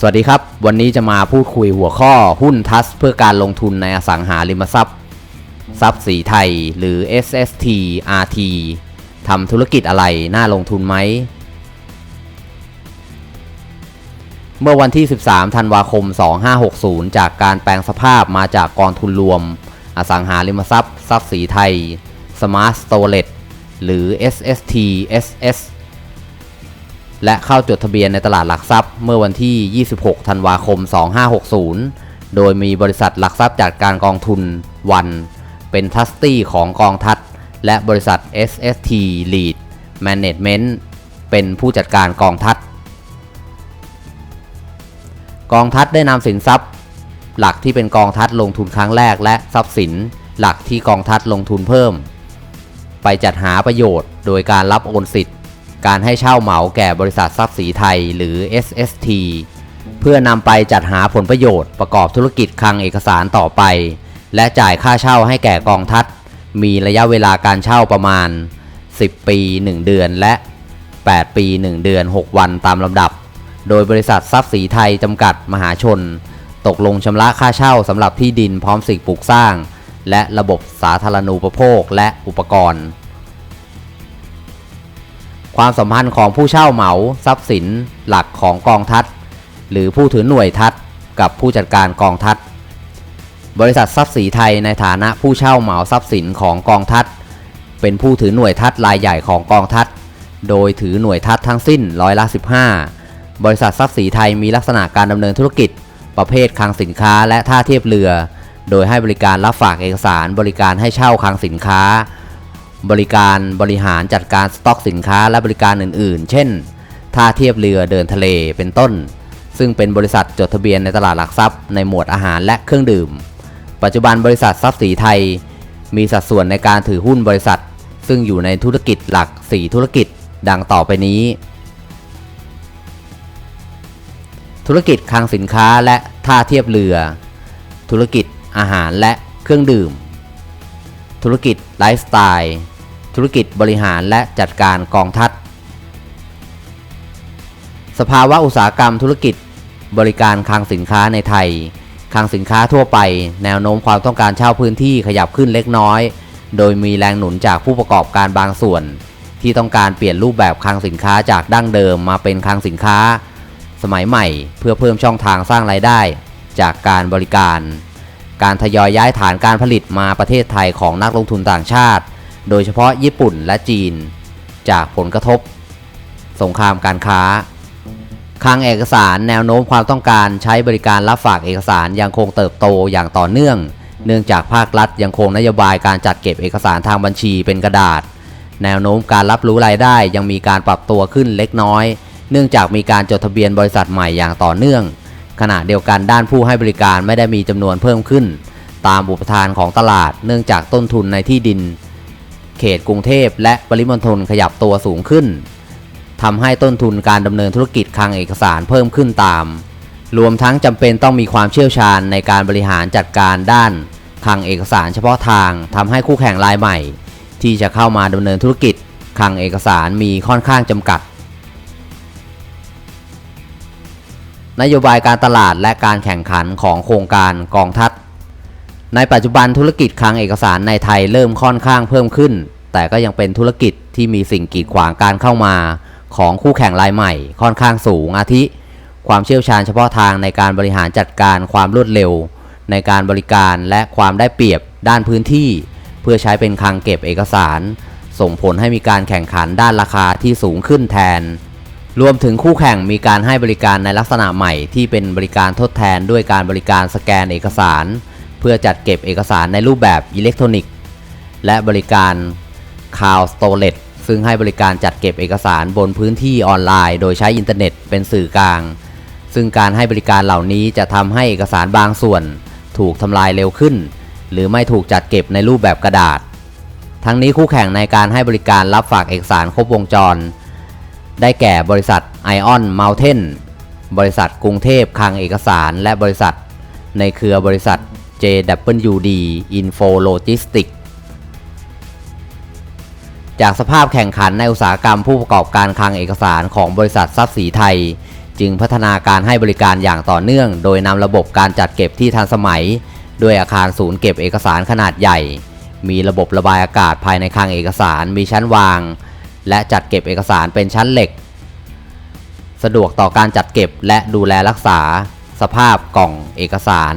สวัสดีครับ วันนี้จะมาพูดคุยหัวข้อหุ้นทัสเพื่อการลงทุนในอสังหาริมทรัพย์ ทรัพย์สีไทยหรือ SST RT ทำธุรกิจอะไรน่าลงทุนไหม เมื่อวันที่ 13 ธันวาคม 2560 จากการแปลงสภาพมาจากกองทุนรวม อสังหาริมทรัพย์ ทรัพย์สีไทย Smart Storage หรือ SST SS และเข้าจดทะเบียนในตลาดหลักทรัพย์ เมื่อวันที่ 26 ธันวาคม 2560 โดยมีบริษัทหลักทรัพย์จัดการกองทุนวัน เป็นทัสตี้ของกองทัพและบริษัท SST Lead Management เป็นผู้จัดการกองทัพ กองทัพได้นำสินทรัพย์ หลักที่เป็นกองทัพลงทุนครั้งแรกและทรัพย์สิน หลักที่กองทัพลงทุนเพิ่ม ไปจัดหาประโยชน์ โดยการรับโอนสิทธิ์ การให้เช่าเหมาแก่บริษัททรัพย์สีไทยหรือ SST เพื่อนำไปจัดหาผลประโยชน์ประกอบธุรกิจคลังเอกสารต่อไป และจ่ายค่าเช่าให้แก่กองทัพมีระยะเวลาการเช่าประมาณ 10 ปี 1 เดือนและ 8 ปี 1 เดือน 6 วันตามลำดับ โดยบริษัททรัพย์สีไทยจำกัดมหาชน ตกลงชำระค่าเช่าสำหรับที่ดินพร้อมสิ่งปลูกสร้าง และระบบสาธารณูปโภคและอุปกรณ์ ความสัมพันธ์ของผู้เช่าเหมาทรัพย์สินหลักของกองทัพหรือผู้ถือหน่วยทัพกับผู้จัดการกองทัพบริษัททรัพย์สีไทยในฐานะผู้เช่าเหมาทรัพย์สินของกองทัพเป็นผู้ถือหน่วยทัพรายใหญ่ของกองทัพโดยถือหน่วยทัพทั้งสิ้นร้อยละ15 บริษัททรัพย์สีไทยมีลักษณะการดำเนินธุรกิจ ประเภทคลังสินค้าและท่าเทียบเรือ โดยให้บริการรับฝากเอกสาร บริการให้เช่าคลังสินค้า บริการบริหารจัดการสต็อกสินค้าและบริการอื่น ๆ เช่น ท่าเทียบเรือเดินทะเลเป็นต้น ซึ่งเป็นบริษัทจดทะเบียนในตลาดหลักทรัพย์ในหมวดอาหารและเครื่องดื่ม ปัจจุบันบริษัททรัพย์สีไทย มีสัดส่วนในการถือหุ้นบริษัท ซึ่งอยู่ในธุรกิจหลัก 4 ธุรกิจ ดังต่อไปนี้ ธุรกิจคลังสินค้าและท่าเทียบเรือ ธุรกิจอาหารและเครื่องดื่ม ธุรกิจไลฟ์สไตล์ ธุรกิจบริหารและจัดการกองทัพ สภาวะอุตสาหกรรมธุรกิจบริการคลังสินค้าในไทย คลังสินค้าทั่วไป แนวโน้มความต้องการเช่าพื้นที่ขยับขึ้นเล็กน้อย โดยมีแรงหนุนจากผู้ประกอบการบางส่วน ที่ต้องการเปลี่ยนรูปแบบคลังสินค้าจากดั้งเดิมมาเป็นคลังสินค้า มัยใหม่ เพื่อเพิ่มช่องทางสร้างรายได้ จากการบริการ การทยอยย้ายฐานการผลิตมาประเทศไทยของนักลงทุนต่างชาติ โดยเฉพาะญี่ปุ่นและจีน จากผลกระทบ สงครามการค้าคลังเอกสารแนวโน้มความต้องการใช้บริการรับฝากเอกสารยังคงเติบโตอย่างต่อเนื่อง เนื่องจากภาครัฐยังคงนโยบายการจัดเก็บเอกสารทางบัญชีเป็นกระดาษ แนวโน้มการรับรู้รายได้ยังมีการปรับตัวขึ้นเล็กน้อย เนื่องจากมีการจดทะเบียนบริษัทใหม่อย่างต่อเนื่อง ขณะเดียวกันด้านผู้ให้บริการไม่ได้มีจำนวนเพิ่มขึ้น ตามอุปทานของตลาด เนื่องจากต้นทุนในที่ดิน เขตกรุงเทพและปริมณฑลขยับตัวสูงขึ้นทำให้ต้นทุนการดำเนินธุรกิจคลังเอกสารเพิ่มขึ้นตาม รวมทั้งจำเป็นต้องมีความเชี่ยวชาญในการบริหารจัดการด้านคลังเอกสารเฉพาะทางทำให้คู่แข่งรายใหม่ ที่จะเข้ามาดำเนินธุรกิจคลังเอกสารมีค่อนข้างจำกัด นโยบายการตลาดและการแข่งขันของโครงการกองทัพในปัจจุบันธุรกิจคลังเอกสารในไทยเริ่มค่อนข้างเพิ่มขึ้น แต่ก็ยังเป็นธุรกิจที่มีสิ่งกีดขวางการเข้ามาของคู่แข่งรายใหม่ ค่อนข้างสูงอาทิ ความเชี่ยวชาญเฉพาะทางในการบริหารจัดการความรวดเร็ว ในการบริการและความได้เปรียบด้านพื้นที่ เพื่อใช้เป็นคลังเก็บเอกสาร ส่งผลให้มีการแข่งขันด้านราคาที่สูงขึ้นแทน รวมถึงคู่แข่งมีการให้บริการในลักษณะใหม่ที่เป็นบริการทดแทนด้วยการบริการสแกนเอกสาร เพื่อจัดเก็บเอกสารในรูปแบบอิเล็กทรอนิกส์ และบริการ Cloud Storage ซึ่งให้บริการจัดเก็บเอกสารบนพื้นที่ออนไลน์ โดยใช้อินเทอร์เน็ตเป็นสื่อกลาง ซึ่งการให้บริการเหล่านี้จะทำให้เอกสารบางส่วน ถูกทำลายเร็วขึ้น หรือไม่ถูกจัดเก็บในรูปแบบกระดาษ ทั้งนี้คู่แข่งในการให้บริการรับฝากเอกสารครบวงจร ได้แก่บริษัท Ion Mountain บริษัทกรุงเทพคลังเอกสาร และบริษัทในเครือบริษัท JWD Info Logistics จากสภาพแข่งขันในอุตสาหกรรมผู้ประกอบการคลังเอกสารของบริษัททรัพย์สีไทย จึงพัฒนาการให้บริการอย่างต่อเนื่อง โดยนำระบบการจัดเก็บที่ทันสมัย ด้วยอาคารศูนย์เก็บเอกสารขนาดใหญ่ มีระบบระบายอากาศภายในคลังเอกสาร มีชั้นวาง และจัดเก็บเอกสารเป็นชั้นเหล็ก สะดวกต่อการจัดเก็บและดูแลรักษา สภาพกล่องเอกสาร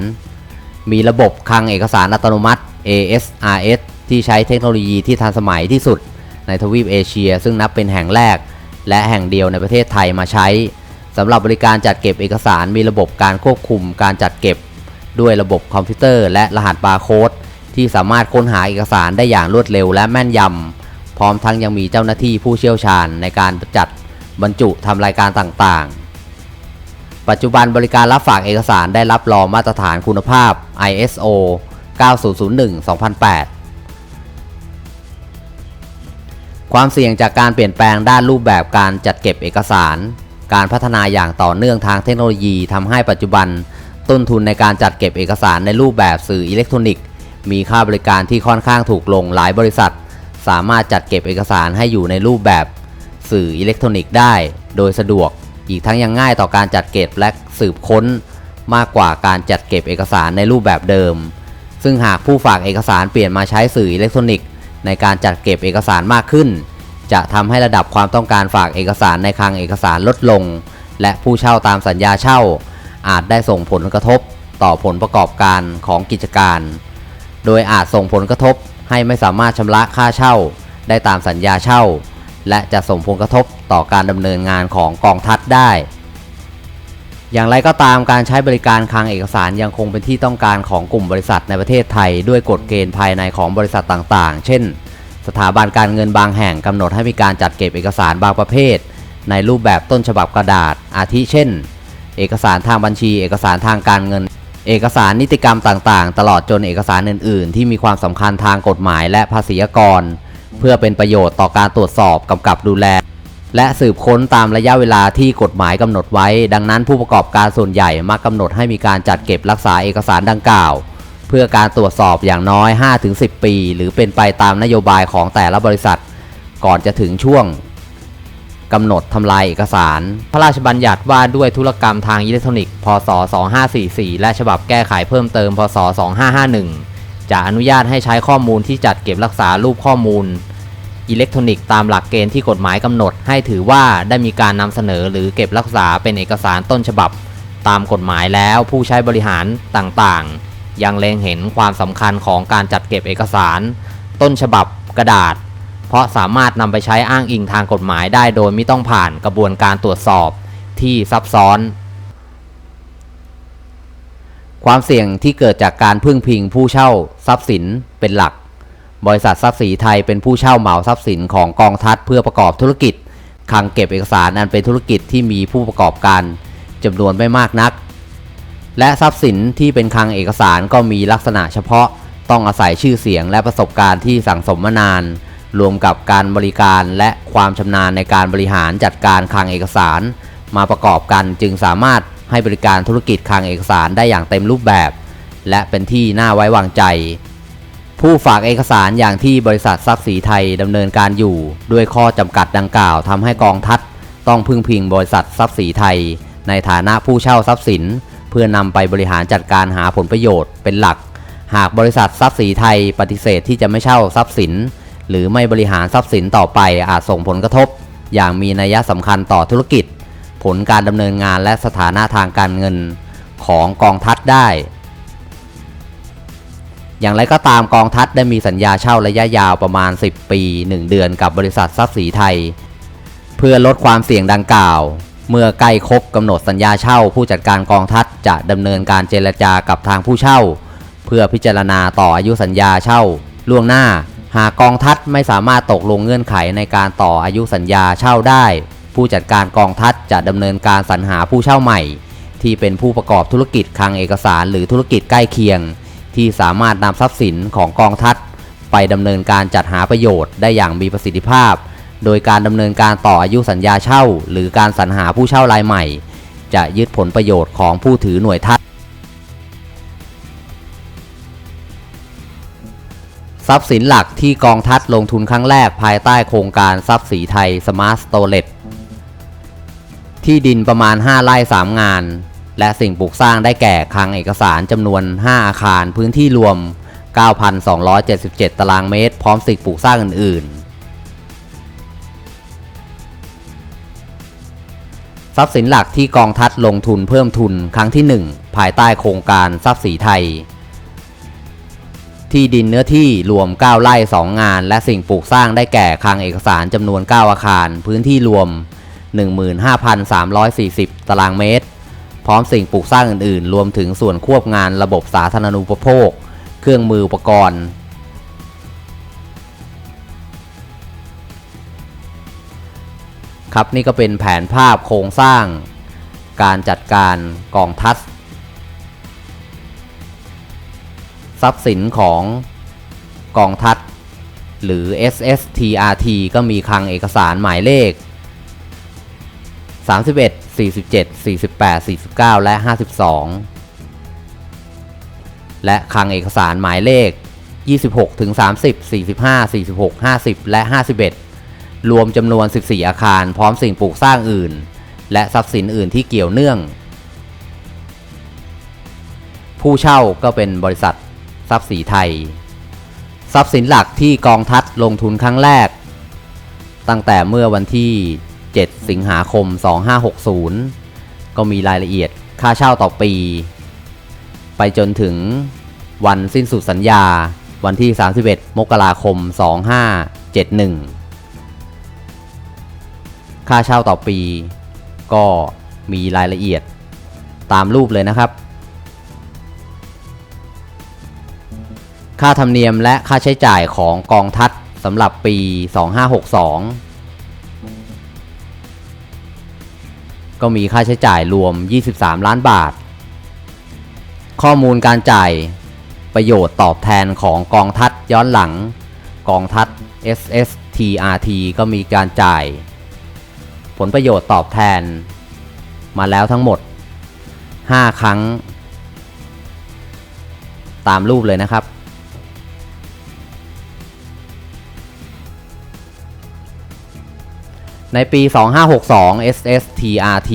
มีระบบคลังเอกสารอัตโนมัติ ASRS ที่ใช้เทคโนโลยีที่ทันสมัยที่สุดในทวีปเอเชีย ซึ่งนับเป็นแห่งแรก และแห่งเดียวในประเทศไทยมาใช้สำหรับบริการจัดเก็บเอกสารมีระบบการควบคุมการจัดเก็บ ด้วยระบบคอมพิวเตอร์ และรหัสบาร์โค้ดที่สามารถค้นหาเอกสารได้อย่างรวดเร็วและแม่นยำ พร้อมทั้งยังมีเจ้าหน้าที่ผู้เชี่ยวชาญในการจัดบรรจุทำรายการต่างๆ ปัจจุบันบริการรับฝากเอกสารได้รับรองมาตรฐานคุณภาพ ISO 9001-2008 ความเสี่ยงจากการเปลี่ยนแปลงด้านรูปแบบการจัดเก็บเอกสาร การพัฒนาอย่างต่อเนื่องทางเทคโนโลยีทำให้ปัจจุบัน ต้นทุนในการจัดเก็บเอกสารในรูปแบบสื่ออิเล็กทรอนิกส์ มีค่าบริการที่ค่อนข้างถูกลงหลายบริษัท สามารถจัดเก็บเอกสารให้อยู่ในรูปแบบสื่ออิเล็กทรอนิกส์ได้ โดยสะดวก อีกทั้งยังง่ายต่อการจัดเก็บและสืบค้น มากกว่าการจัดเก็บเอกสารในรูปแบบเดิม ซึ่งหากผู้ฝากเอกสารเปลี่ยนมาใช้สื่ออิเล็กทรอนิกส์ในการจัดเก็บเอกสารมากขึ้น จะทำให้ระดับความต้องการฝากเอกสารในคลังเอกสารลดลง และผู้เช่าตามสัญญาเช่า อาจได้ส่งผลกระทบต่อผลประกอบการของกิจการ โดยอาจส่งผลกระทบ ให้ไม่สามารถชำระค่าเช่า ได้ตามสัญญาเช่า และจะส่งผลกระทบต่อการดำเนินงานของกองทัพได้ อย่างไรก็ตามการใช้บริการคลังเอกสารยังคงเป็นที่ต้องการของกลุ่มบริษัทในประเทศไทย ด้วยกฎเกณฑ์ภายในของบริษัทต่างๆ เช่น สถาบันการเงินบางแห่งกำหนดให้มีการจัดเก็บเอกสารบางประเภท ในรูปแบบต้นฉบับกระดาษ อาทิเช่น เอกสารทางบัญชี เอกสารทางการเงิน เอกสารนิติกรรมต่างๆ ตลอดจนเอกสารอื่น ๆ ที่มีความสำคัญทางกฎหมายและภาษีกร เพื่อเป็นประโยชน์ต่อการตรวจสอบกำกับดูแล และสืบค้นตามระยะเวลาที่กฎหมายกำหนดไว้ ดังนั้นผู้ประกอบการส่วนใหญ่มักกำหนดให้มีการจัดเก็บรักษาเอกสารดังกล่าว เพื่อการตรวจสอบอย่างน้อย 5-10 ปี หรือเป็นไปตามนโยบายของแต่ละบริษัท ก่อนจะถึงช่วง กำหนดทำลายเอกสาร พระราชบัญญัติว่าด้วยธุรกรรมทางอิเล็กทรอนิกส์ พศ 2544 และฉบับแก้ไขเพิ่มเติม พศ 2551 จะอนุญาตให้ใช้ข้อมูลที่จัดเก็บรักษารูปข้อมูล อิเล็กทรอนิกส์ตามหลักเกณฑ์ที่กฎหมายกำหนด ให้ถือว่าได้มีการนำเสนอหรือเก็บรักษาเป็นเอกสารต้นฉบับ ตามกฎหมายแล้วผู้ใช้บริหารต่างๆ ยังเล็งเห็นความสำคัญของการจัดเก็บเอกสาร ต้นฉบับกระดาษ เพราะสามารถนำไปใช้อ้างอิงทางกฎหมายได้โดยไม่ต้องผ่านกระบวนการตรวจสอบที่ซับซ้อน ความเสี่ยงที่เกิดจากการพึ่งพิงผู้เช่าทรัพย์สินเป็นหลัก บริษัททรัพย์สีไทยเป็นผู้เช่าเหมาทรัพย์สินของกองทัพเพื่อประกอบธุรกิจคลังเก็บเอกสารอันเป็นธุรกิจที่มีผู้ประกอบการจำนวนไม่มากนัก และทรัพย์สินที่เป็นคลังเอกสารก็มีลักษณะเฉพาะต้องอาศัยชื่อเสียงและประสบการณ์ที่สั่งสมมานาน รวมกับการบริการและความชำนาญในการบริหารจัดการคลังเอกสาร มาประกอบกันจึงสามารถให้บริการธุรกิจคลังเอกสารได้อย่างเต็มรูปแบบ และเป็นที่น่าไว้วางใจ ผู้ฝากเอกสารอย่างที่บริษัททรัพย์สีไทยดำเนินการอยู่ ด้วยข้อจำกัดดังกล่าวทำให้กองทัพต้องพึ่งพิงบริษัททรัพย์สีไทย ในฐานะผู้เช่าทรัพย์สิน เพื่อนำไปบริหารจัดการหาผลประโยชน์เป็นหลัก หากบริษัททรัพย์สีไทยปฏิเสธที่จะไม่เช่าทรัพย์สิน หรือไม่บริหารทรัพย์สินต่อไปอาจส่งผลกระทบ อย่างมีนัยสำคัญต่อธุรกิจ ผลการดำเนินงานและสถานะทางการเงินของกองทัพได้ อย่างไรก็ตามกองทัพได้มีสัญญาเช่าระยะยาวประมาณ 10 ปี 1 เดือนกับบริษัททรัพย์สีไทย เพื่อลดความเสี่ยงดังกล่าว เมื่อใกล้ครบกำหนดสัญญาเช่า ผู้จัดการกองทัพจะดำเนินการเจรจากับทางผู้เช่า เพื่อพิจารณาต่ออายุสัญญาเช่าล่วงหน้า หากกองทัพไม่สามารถตกลงเงื่อนไขในการต่ออายุสัญญาเช่าได้ ผู้จัดการกองทัพจะดำเนินการสรรหาผู้เช่าใหม่ ที่เป็นผู้ประกอบธุรกิจคลังเอกสารหรือธุรกิจใกล้เคียง ที่สามารถนำทรัพย์สินของกองทัพไปดำเนินการจัดหาประโยชน์ได้อย่างมีประสิทธิภาพ โดยการดำเนินการต่ออายุสัญญาเช่า หรือการสรรหาผู้เช่ารายใหม่ จะยึดผลประโยชน์ของผู้ถือหน่วยทัด ทรัพย์สินหลักที่กองทัพลงทุนครั้งแรกภายใต้โครงการทรัพย์สีไทยสมาร์ทสโตเลตที่ดินประมาณ 5 ไร่ 3 งาน และสิ่งปลูกสร้างได้แก่คลังเอกสารจำนวน 5 อาคารพื้นที่รวม 9,277 ตารางเมตร พร้อมสิ่งปลูกสร้างอื่น ๆ ทรัพย์สินหลักที่กองทัพลงทุนเพิ่มทุนครั้งที่ 1 ภายใต้โครงการทรัพย์สีไทย ที่ดินเนื้อที่รวม 9 ไร่ 2 งาน และสิ่งปลูกสร้างได้แก่คลังเอกสารจำนวน 9 อาคาร พื้นที่รวม 15,340 ตารางเมตร พร้อมสิ่งปลูกสร้างอื่นๆ รวมถึงส่วนควบงานระบบสาธารณูปโภค เครื่องมืออุปกรณ์ ครับนี่ก็เป็นแผนภาพโครงสร้าง การจัดการกองทัพ ทรัพย์สินของกองทัพหรือ SSTRT ก็มีคลังเอกสารหมายเลข 31 47 48 49 และ 52 และคลังเอกสารหมายเลข 26ถึง30 45 46 50 และ 51 รวมจำนวน 14 อาคารพร้อมสิ่งปลูกสร้างอื่น และทรัพย์สินอื่นที่เกี่ยวเนื่อง ผู้เช่าก็เป็นบริษัท ทรัพย์สีไทย ทรัพย์สินหลักที่กองทัพลงทุนครั้งแรก ตั้งแต่เมื่อวันที่ 7 สิงหาคม 2560 ก็มีรายละเอียดค่าเช่าต่อปี ไปจนถึงวันสิ้นสุดสัญญาวันที่ 31 มกราคม 2571 ค่าเช่าต่อปี ก็มีรายละเอียดตามรูปเลยนะครับ ค่าธรรมเนียมและค่าใช้จ่ายของกองทัพสำหรับปี 2562 ก็มีค่าใช้จ่ายรวม 23 ล้านบาท ข้อมูลการจ่ายประโยชน์ตอบแทนของกองทัพย้อนหลัง กองทัพ SSTRT ก็มีการจ่าย ผลประโยชน์ตอบแทน มาแล้วทั้งหมด 5 ครั้ง ตามรูปเลยนะครับ ในปี 2562 SSTRT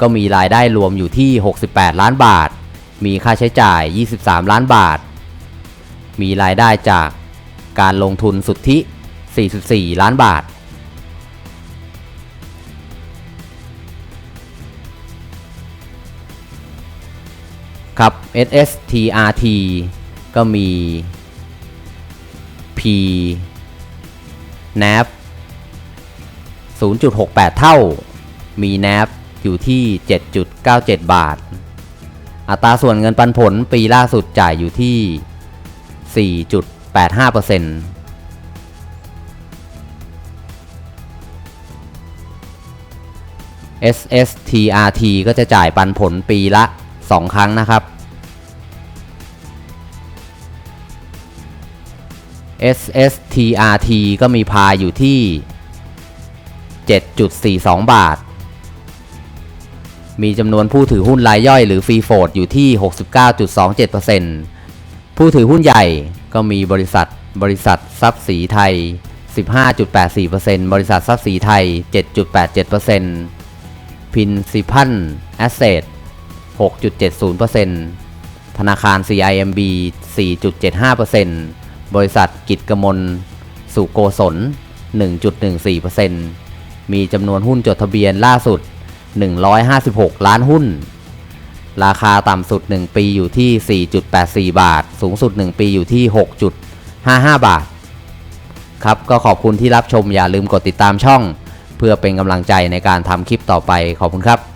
ก็มีรายได้รวมอยู่ที่ 68 ล้านบาท มีค่าใช้จ่าย 23 ล้านบาท มีรายได้จากการลงทุนสุทธิ 44 ล้านบาท ครับ SSTRT ก็มี P NAV 0.68 เท่า มี NAV อยู่ที่ 7.97 บาท อัตราส่วนเงินปันผลปีล่าสุดจ่ายอยู่ที่ 4.85% SSTRT ก็จะจ่ายปันผลปีละ 2 ครั้งนะครับ SSTRT ก็มีพายอยู่ที่ 7.42 บาท มีจำนวนผู้ถือหุ้นรายย่อยหรือฟรีโฟดอยู่ที่ 69.27%ผู้ถือหุ้นใหญ่ก็มีบริษัท บริษัททรัพย์สีไทย 15.84%บริษัททรัพย์สีไทย 7.87%พินซิพันแอสเซท6.70%ธนาคาร CIMB 4.75%บริษัทกิจกมลสุโกศล1.14% มีจำนวนหุ้นจดทะเบียนล่าสุด 156 ล้านหุ้น ราคาต่ำสุด 1 ปีอยู่ที่ 4.84 บาท สูงสุด 1 ปีอยู่ที่ 6.55 บาท ครับก็ขอบคุณที่รับชมอย่าลืมกดติดตามช่อง เพื่อเป็นกำลังใจในการทำคลิปต่อไปขอบคุณครับ